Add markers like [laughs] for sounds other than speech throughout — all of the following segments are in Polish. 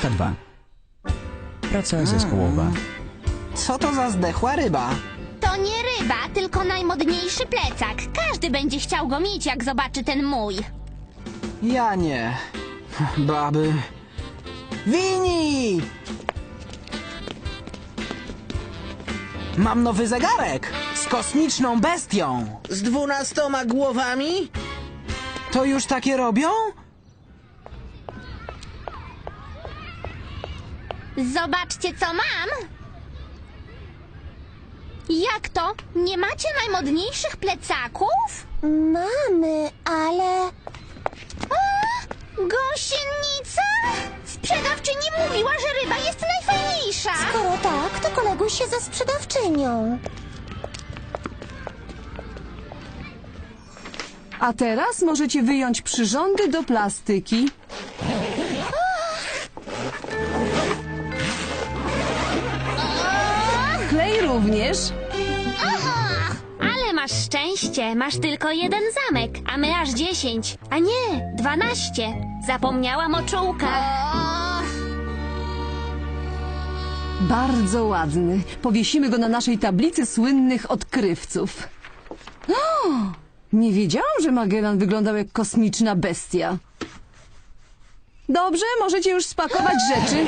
Dzieciaki z klasy 402. Praca zespołowa. Co to za zdechła ryba? To nie ryba, tylko najmodniejszy plecak. Każdy będzie chciał go mieć, jak zobaczy ten mój. Ja nie. Baby. Wini! Mam nowy zegarek z kosmiczną bestią. Z dwunastoma głowami? To już takie robią? Zobaczcie, co mam. Jak to? Nie macie najmodniejszych plecaków? Mamy, ale... A, gąsienica? Sprzedawczyni mówiła, że ryba jest najfajniejsza. Skoro tak, to koleguj się ze sprzedawczynią. A teraz możecie wyjąć przyrządy do plastyki. Również. Ale masz szczęście, masz tylko jeden zamek, a my aż dziesięć. A nie, dwanaście. Zapomniałam o czułkach. Bardzo ładny. Powiesimy go na naszej tablicy słynnych odkrywców. O, nie wiedziałam, że Magellan wyglądał jak kosmiczna bestia. Dobrze, możecie już spakować rzeczy.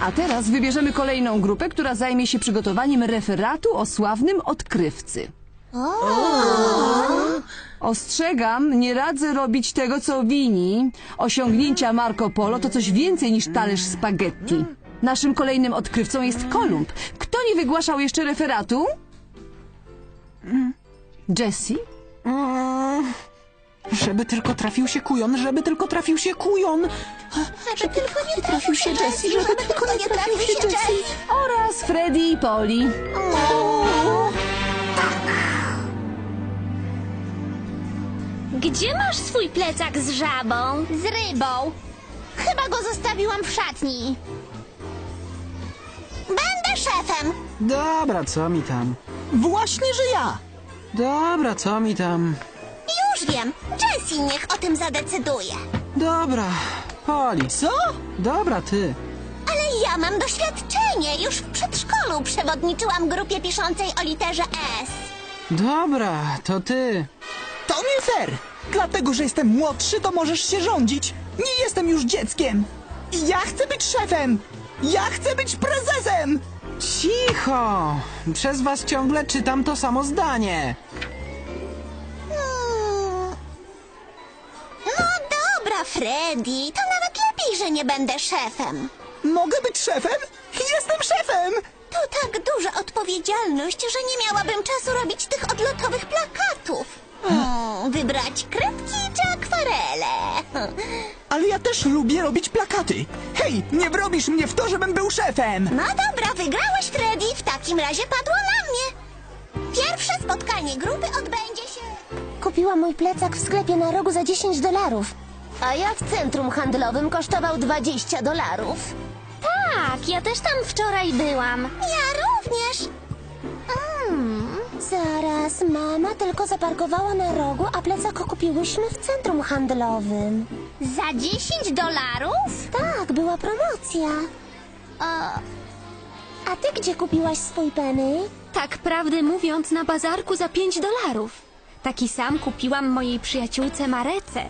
A teraz wybierzemy kolejną grupę, która zajmie się przygotowaniem referatu o sławnym odkrywcy. Ostrzegam, nie radzę robić tego, co wini. Osiągnięcia Marco Polo to coś więcej niż talerz spaghetti. Naszym kolejnym odkrywcą jest Kolumb. Kto nie wygłaszał jeszcze referatu? Jessie? Żeby tylko trafił się kujon, żeby tylko trafił się kujon. Żeby tylko nie trafił się Jessie, żeby tylko nie trafił się Jessie. Oraz Freddy i Polly. Gdzie masz swój plecak z żabą? Z rybą. Chyba go zostawiłam w szatni. Będę szefem. Dobra, co mi tam? Właśnie, że ja! Dobra, co mi tam? Już wiem. Jessie niech o tym zadecyduje. Dobra, Poli. Co? Dobra, ty. Ale ja mam doświadczenie. Już w przedszkolu przewodniczyłam grupie piszącej o literze S. Dobra, to ty. To nie fair! Dlatego, że jestem młodszy, to możesz się rządzić. Nie jestem już dzieckiem. Ja chcę być szefem! Ja chcę być prezesem! Cicho! Przez was ciągle czytam to samo zdanie. Freddy. To nawet lepiej, że nie będę szefem. Mogę być szefem? Jestem szefem! To tak duża odpowiedzialność, że nie miałabym czasu robić tych odlotowych plakatów. Hmm, wybrać kredki czy akwarele? [laughs] Ale ja też lubię robić plakaty. Hej, nie wrobisz mnie w to, żebym był szefem! No dobra, wygrałeś, Freddy. W takim razie padło na mnie. Pierwsze spotkanie grupy odbędzie się... Kupiłam mój plecak w sklepie na rogu za 10 dolarów. A ja w centrum handlowym kosztował 20 dolarów. Tak, ja też tam wczoraj byłam. Ja również. Mm, zaraz, mama tylko zaparkowała na rogu, a plecak kupiłyśmy w centrum handlowym. Za 10 dolarów? Tak, była promocja. A ty gdzie kupiłaś swój penny? Tak prawdę mówiąc, na bazarku za 5 dolarów. Taki sam kupiłam mojej przyjaciółce Marece.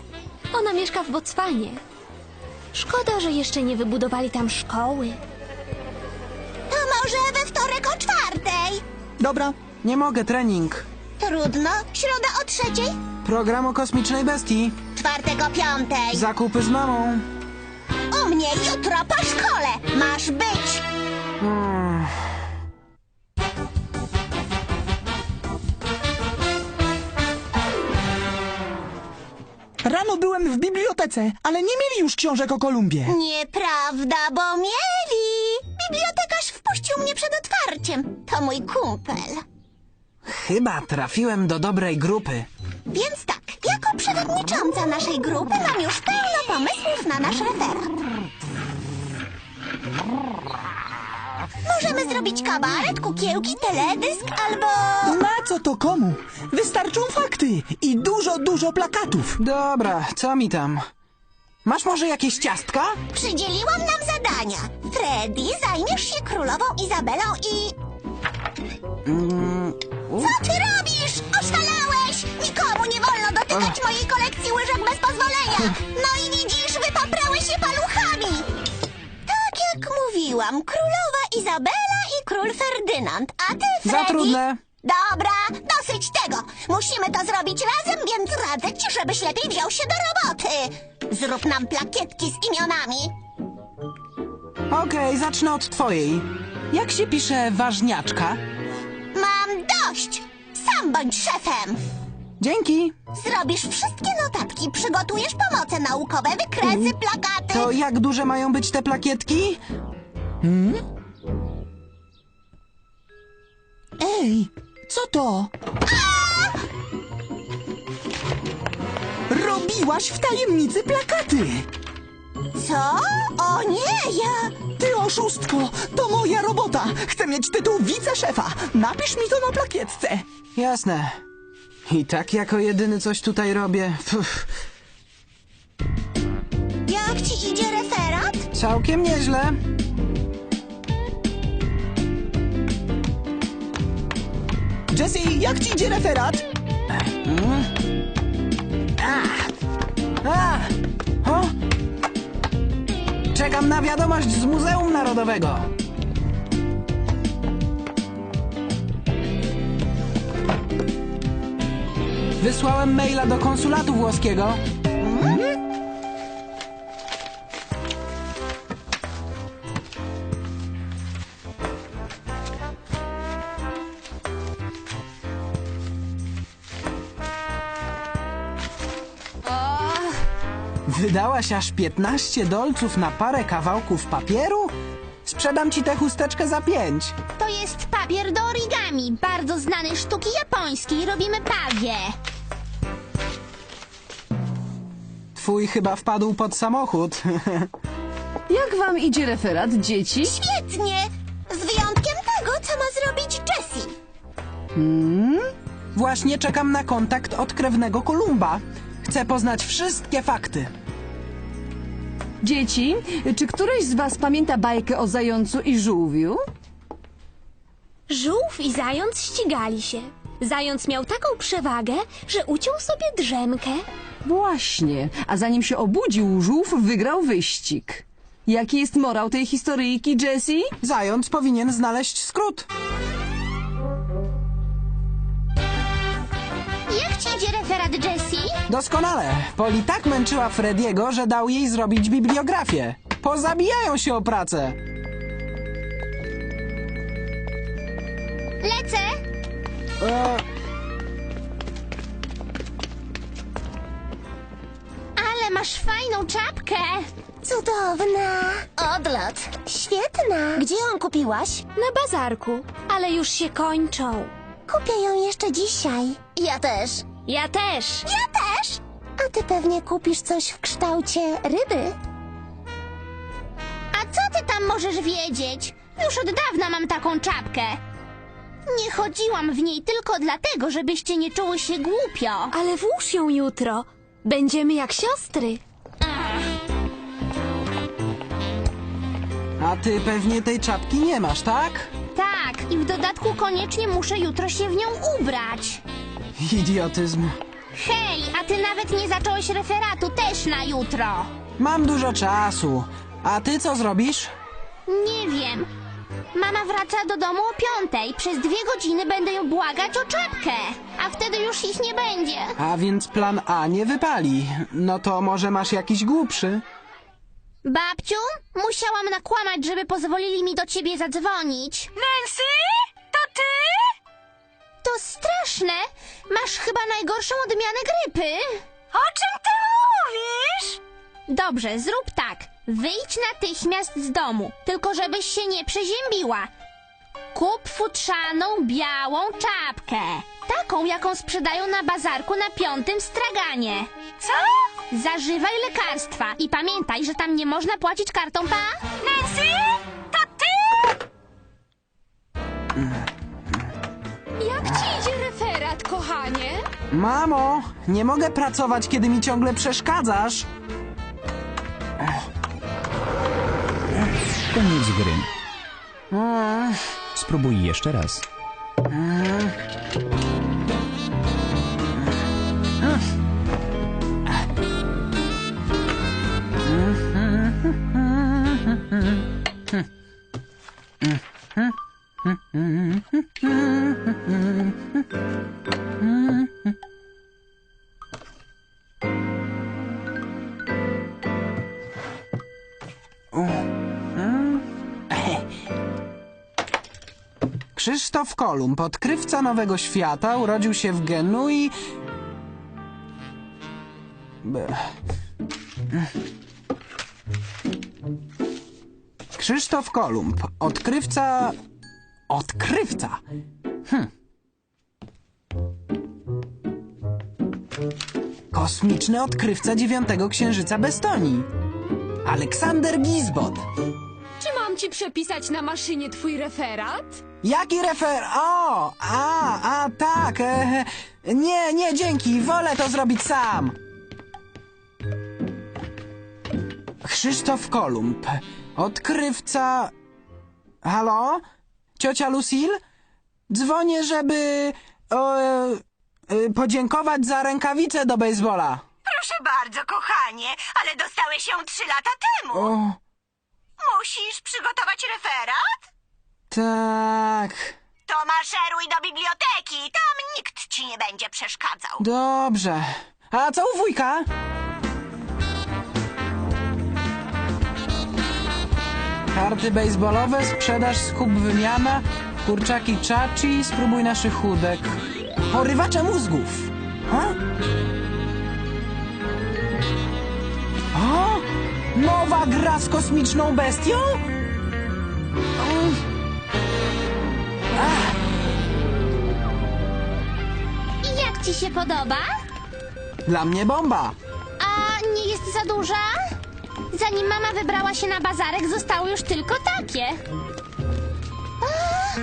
Ona mieszka w Botswanie. Szkoda, że jeszcze nie wybudowali tam szkoły. To może we wtorek o czwartej. Dobra, Nie mogę, trening. Trudno. Środa o trzeciej, Program o kosmicznej bestii. czwartek o piątej. Zakupy z mamą. U mnie jutro po szkole. Masz być. Rano byłem w bibliotece, ale nie mieli już książek o Kolumbie. Nieprawda, bo mieli. Bibliotekarz wpuścił mnie przed otwarciem. To mój kumpel. Chyba trafiłem do dobrej grupy. Więc tak, jako przewodnicząca naszej grupy mam już pełno pomysłów na nasz referat. Możemy zrobić kabaret, kukiełki, teledysk albo... Na co to komu? Wystarczą fakty i dużo, dużo plakatów. Dobra, co mi tam? Masz może jakieś ciastka? Przydzieliłam nam zadania. Freddy, zajmiesz się królową Izabelą i... Co ty robisz? Oszalałeś! Nikomu nie wolno dotykać mojej kolekcji łyżek bez pozwolenia. No i widzisz, wypaprałeś się paluchami. Tak mówiłam, królowa Izabela i król Ferdynand, a ty, Freddy... Za trudne. Dobra, dosyć tego. Musimy to zrobić razem, więc radzę ci, żebyś lepiej wziął się do roboty. Zrób nam plakietki z imionami. Okej, zacznę od twojej. Jak się pisze ważniaczka? Mam dość! Sam bądź szefem! Dzięki. Zrobisz wszystkie notatki, przygotujesz pomoce naukowe, wykresy, plakaty. To jak duże mają być te plakietki? Ej, co to? Robiłaś w tajemnicy plakaty! Co? O nie, ja... Ty oszustko! To moja robota! Chcę mieć tytuł wiceszefa! Napisz mi to na plakietce! Jasne. I tak jako jedyny coś tutaj robię. Pff, Jak ci idzie referat? całkiem nieźle. Jessie, jak ci idzie referat? A! O! Czekam na wiadomość z Muzeum Narodowego. Wysłałem maila do konsulatu włoskiego. Wydałaś aż 15 dolców na parę kawałków papieru? Sprzedam ci tę chusteczkę za pięć. To jest papier do origami, bardzo znanej sztuki japońskiej. Robimy pawie. Twój chyba wpadł pod samochód. [laughs] Jak wam idzie referat, dzieci? Świetnie! Z wyjątkiem tego, co ma zrobić Jessie. Właśnie czekam na kontakt od krewnego Kolumba. Chcę poznać wszystkie fakty. Dzieci, czy któreś z was pamięta bajkę o zającu i żółwiu? Żółw i zając ścigali się. Zając miał taką przewagę, że uciął sobie drzemkę. Właśnie, a zanim się obudził, żółw wygrał wyścig. Jaki jest morał tej historyjki, Jessie? Zając powinien znaleźć skrót. Jak ci idzie referat, Jessie? Doskonale. Poli tak męczyła Frediego, że dał jej zrobić bibliografię. Pozabijają się o pracę. Lecę. E, masz fajną czapkę. Cudowna. Odlot. Świetna. Gdzie ją kupiłaś? Na bazarku, ale już się kończą. Kupię ją jeszcze dzisiaj. Ja też. Ja też. Ja też. A ty pewnie kupisz coś w kształcie ryby. A co ty tam możesz wiedzieć? Już od dawna mam taką czapkę. Nie chodziłam w niej tylko dlatego, żebyście nie czuły się głupio. Ale włóż ją jutro. Będziemy jak siostry. a ty pewnie tej czapki nie masz, tak? Tak, i w dodatku koniecznie muszę jutro się w nią ubrać. Idiotyzm. Hej, a ty nawet nie zacząłeś referatu też na jutro. Mam dużo czasu. A ty co zrobisz? Nie wiem. Mama wraca do domu o piątej. Przez dwie godziny będę ją błagać o czapkę. A wtedy już ich nie będzie. A więc plan A nie wypali. No to może masz jakiś głupszy? Babciu, musiałam nakłamać, żeby pozwolili mi do ciebie zadzwonić. Nancy? To ty? To straszne. Masz chyba najgorszą odmianę grypy. O czym ty mówisz? Dobrze, zrób tak. Wyjdź natychmiast z domu, tylko żebyś się nie przeziębiła. Kup futrzaną, białą czapkę. Taką, jaką sprzedają na bazarku na piątym straganie. Co? Zażywaj lekarstwa i pamiętaj, że tam nie można płacić kartą pa. Nancy? To ty? Jak ci idzie referat, kochanie? Mamo, nie mogę pracować, kiedy mi ciągle przeszkadzasz. Koniec gry. Spróbuj jeszcze raz. Krzysztof Kolumb, odkrywca Nowego Świata, urodził się w Genui. Krzysztof Kolumb, odkrywca. Odkrywca! Hm. Kosmiczny odkrywca dziewiątego księżyca Bestonii. Aleksander Gizbot. Czy mam ci przepisać na maszynie twój referat? Jaki refer... O! A, a, tak. E, nie, nie, dzięki. Wolę to zrobić sam. Krzysztof Kolumb. Odkrywca... Halo? Ciocia Lucille? Dzwonię, żeby... O, e, e, podziękować za rękawice do baseballa. Proszę bardzo, kochanie, ale dostałeś ją trzy lata temu. O, Musisz przygotować referat? tak. To maszeruj do biblioteki, tam nikt ci nie będzie przeszkadzał. Dobrze. A co u wujka? Karty baseballowe, sprzedaż, skup, wymiana, kurczaki czaci, spróbuj naszych chudek. Porywacze mózgów. Ha? O? Nowa gra z kosmiczną bestią? Jak ci się podoba? Dla mnie bomba. A nie jest za duża? Zanim mama wybrała się na bazarek, zostały już tylko takie. A!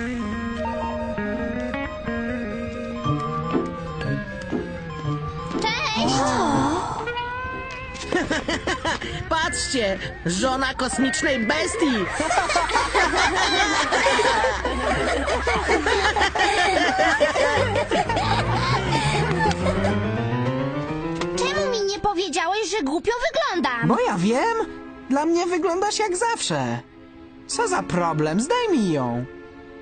Cześć! [laughs] Patrzcie, żona kosmicznej bestii. [laughs] powiedziałeś, że głupio wyglądam? Bo ja wiem. Dla mnie wyglądasz jak zawsze. Co za problem? Zdejmij ją.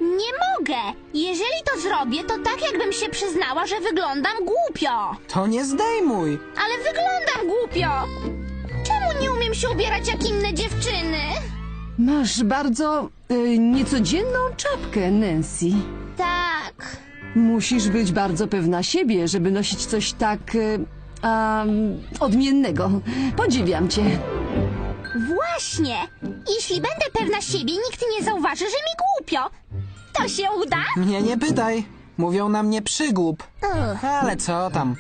Nie mogę! Jeżeli to zrobię, to tak jakbym się przyznała, że wyglądam głupio. To nie zdejmuj. Ale wyglądam głupio! Czemu nie umiem się ubierać jak inne dziewczyny? Masz bardzo y, niecodzienną czapkę, Nancy. Tak. Musisz być bardzo pewna siebie, żeby nosić coś tak y, um, odmiennego. Podziwiam cię. Właśnie! Jeśli będę pewna siebie, nikt nie zauważy, że mi głupio. To się uda? Mnie nie pytaj. Mówią na mnie przygłup. Ale co tam?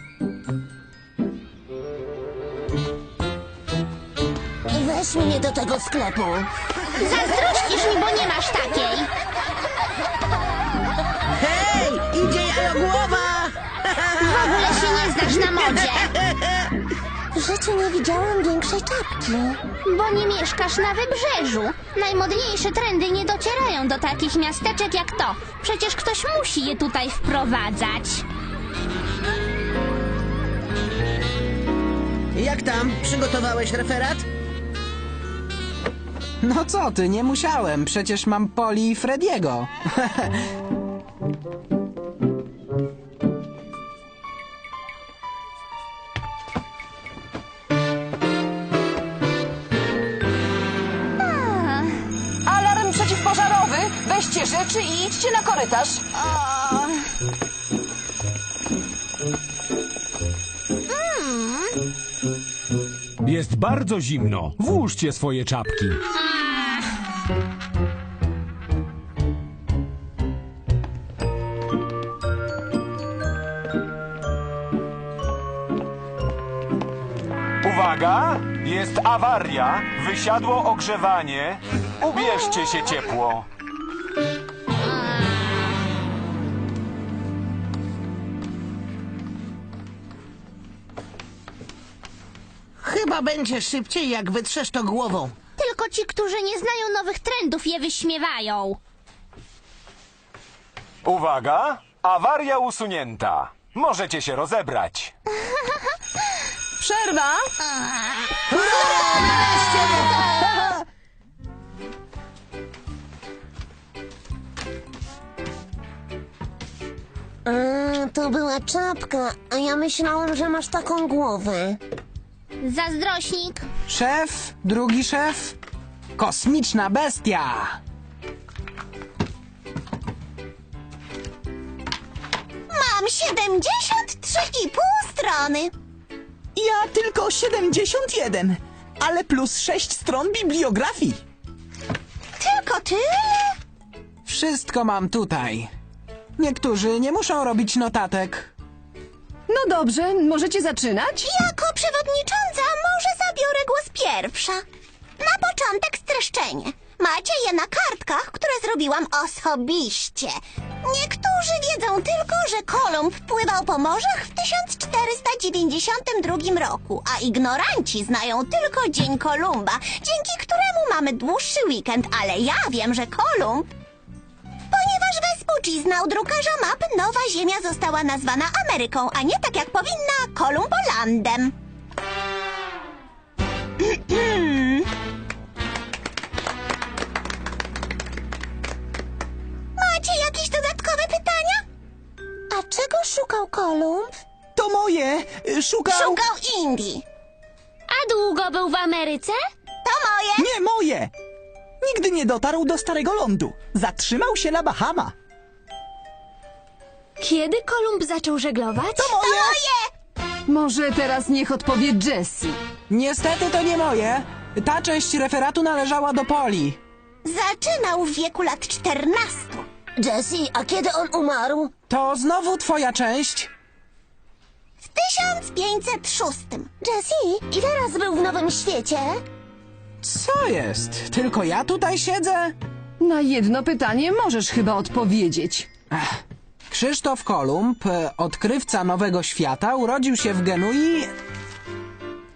Weź mnie do tego sklepu. Zazdrościsz mi, bo nie masz takiej. Znasz na modzie. W życiu nie widziałam większej czapki. Bo nie mieszkasz na wybrzeżu. Najmodniejsze trendy nie docierają do takich miasteczek jak to. Przecież ktoś musi je tutaj wprowadzać. Jak tam? Przygotowałeś referat? No co ty, nie musiałem. Przecież mam Poli i Frediego. [laughs] Weźcie rzeczy i idźcie na korytarz. Jest bardzo zimno. Włóżcie swoje czapki. Uwaga! Jest awaria, wysiadło ogrzewanie. Ubierzcie się ciepło. Chyba będzie szybciej, jak wytrzesz to głową. Tylko ci, którzy nie znają nowych trendów, je wyśmiewają. Uwaga! Awaria usunięta. Możecie się rozebrać. [laughs] Przerwa! A, to była czapka, a ja myślałem, że masz taką głowę. Zazdrośnik. Szef, drugi szef. Kosmiczna bestia. Mam 73,5 strony. Ja tylko 71, ale plus 6 stron bibliografii. Tylko tyle? Wszystko mam tutaj. Niektórzy nie muszą robić notatek. No dobrze, możecie zaczynać? Jako przewodnicząca może zabiorę głos pierwsza. Na początek streszczenie. Macie je na kartkach, które zrobiłam osobiście. Niektórzy wiedzą tylko, że Kolumb pływał po morzach w 1492 roku, a ignoranci znają tylko Dzień Kolumba, dzięki któremu mamy dłuższy weekend, ale ja wiem, że Kolumb Vespucci znał drukarza map, Nowa Ziemia została nazwana Ameryką, a nie tak jak powinna Kolumbolandem. [clears throat] Macie jakieś dodatkowe pytania? A czego szukał Kolumb? To moje. y, Szukał... Szukał Indii. A długo był w Ameryce? To moje. Nie moje. Nigdy nie dotarł do Starego Lądu. Zatrzymał się na Bahama. Kiedy Kolumb zaczął żeglować? To moje. Może teraz niech odpowie Jessie. Niestety to nie moje. Ta część referatu należała do Poli. Zaczynał w wieku lat 14. Jesse, a kiedy on umarł? To znowu twoja część? W 1506. Jesse, ile razy był w Nowym Świecie? Co jest? Tylko ja tutaj siedzę? Na jedno pytanie możesz chyba odpowiedzieć. Krzysztof Kolumb, e, odkrywca Nowego Świata, urodził się w Genui.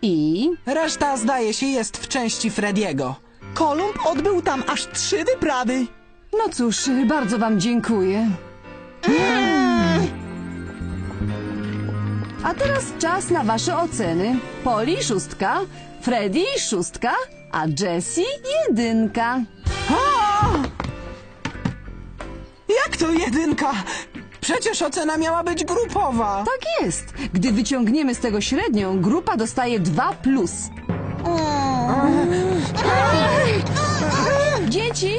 I? Reszta, zdaje się, jest w części Frediego. Kolumb odbył tam aż trzy wyprawy. No cóż, bardzo wam dziękuję. A teraz czas na wasze oceny. Poli szóstka, Freddy szóstka, a Jessie jedynka. Jak to jedynka? Przecież ocena miała być grupowa. Tak jest. Gdy wyciągniemy z tego średnią, grupa dostaje 2 plus. Dzieci!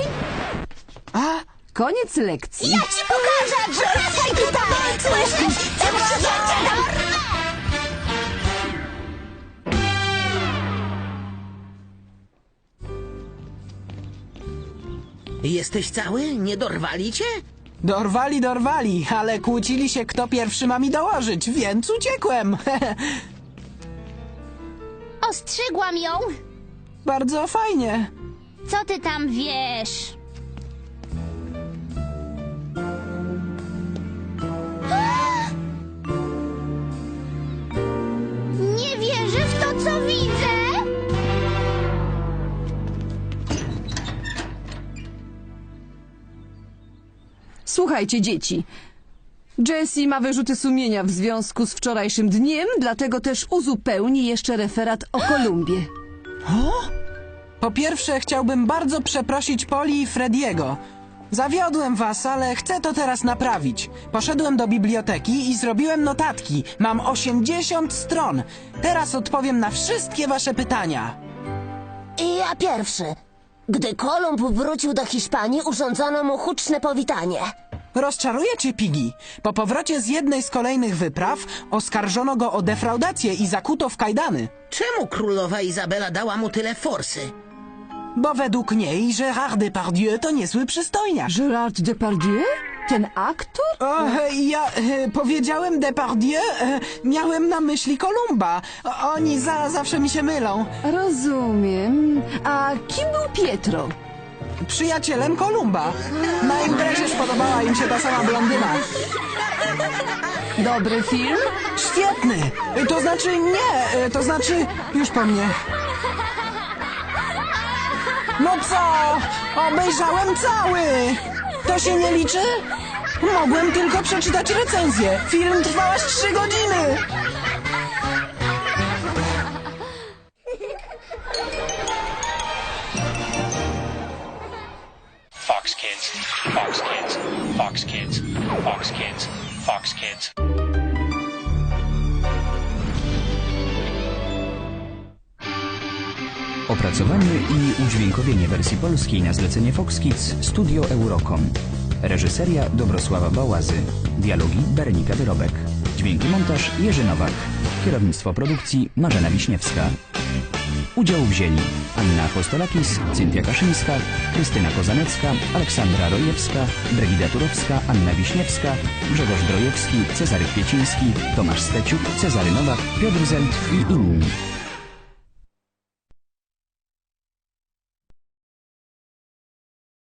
Koniec lekcji. Ja ci pokażę! Wracaj tutaj! Słyszysz? Teraz ja cię dorwę! Jesteś cały? Nie dorwali cię? Dorwali, dorwali, ale kłócili się, kto pierwszy ma mi dołożyć, więc uciekłem. [laughs] Ostrzygłam ją. Bardzo fajnie. Co ty tam wiesz? Słuchajcie, dzieci. Jessie ma wyrzuty sumienia w związku z wczorajszym dniem, dlatego też uzupełni jeszcze referat o Kolumbie. [gasps] Po pierwsze, chciałbym bardzo przeprosić Poli i Frediego. Zawiodłem was, ale chcę to teraz naprawić. Poszedłem do biblioteki i zrobiłem notatki. Mam 80 stron. Teraz odpowiem na wszystkie wasze pytania. I ja pierwszy. Gdy Kolumb wrócił do Hiszpanii, urządzono mu huczne powitanie. Rozczaruje cię, Pigi. Po powrocie z jednej z kolejnych wypraw oskarżono go o defraudację i zakuto w kajdany. Czemu królowa Izabela dała mu tyle forsy? Bo według niej Gérard Depardieu to niezły przystojniarz. Gerard Depardieu? Ten aktor? O, ja e, powiedziałem Depardieu, e, miałem na myśli Kolumba. O, oni za, zawsze mi się mylą. Rozumiem. A kim był Pietro? Przyjacielem Kolumba. Na imprezie spodobała im się ta sama blondyna. Dobry film? świetny! To znaczy nie, to znaczy już po mnie. No co? Obejrzałem cały! To się nie liczy? Mogłem tylko przeczytać recenzję. Film trwał aż trzy godziny! Fox Kids, Fox Kids, Fox Kids, Fox Kids, Fox Kids. Opracowanie i udźwiękowienie wersji polskiej na zlecenie Fox Kids Studio Eurocom. Reżyseria Dobrosława Bałazy. Dialogi Berenika Wyrobek. Dźwięki montaż Jerzy Nowak. Kierownictwo produkcji Marzena Wiśniewska. Udział wzięli Anna Apostolakis, Cynthia Kaszyńska, Krystyna Kozanecka, Aleksandra Rojewska, Brygida Turowska, Anna Wiśniewska, Grzegorz Drojewski, Cezary Kwieciński, Tomasz Steciuk, Cezary Nowak, Piotr Zent i inni.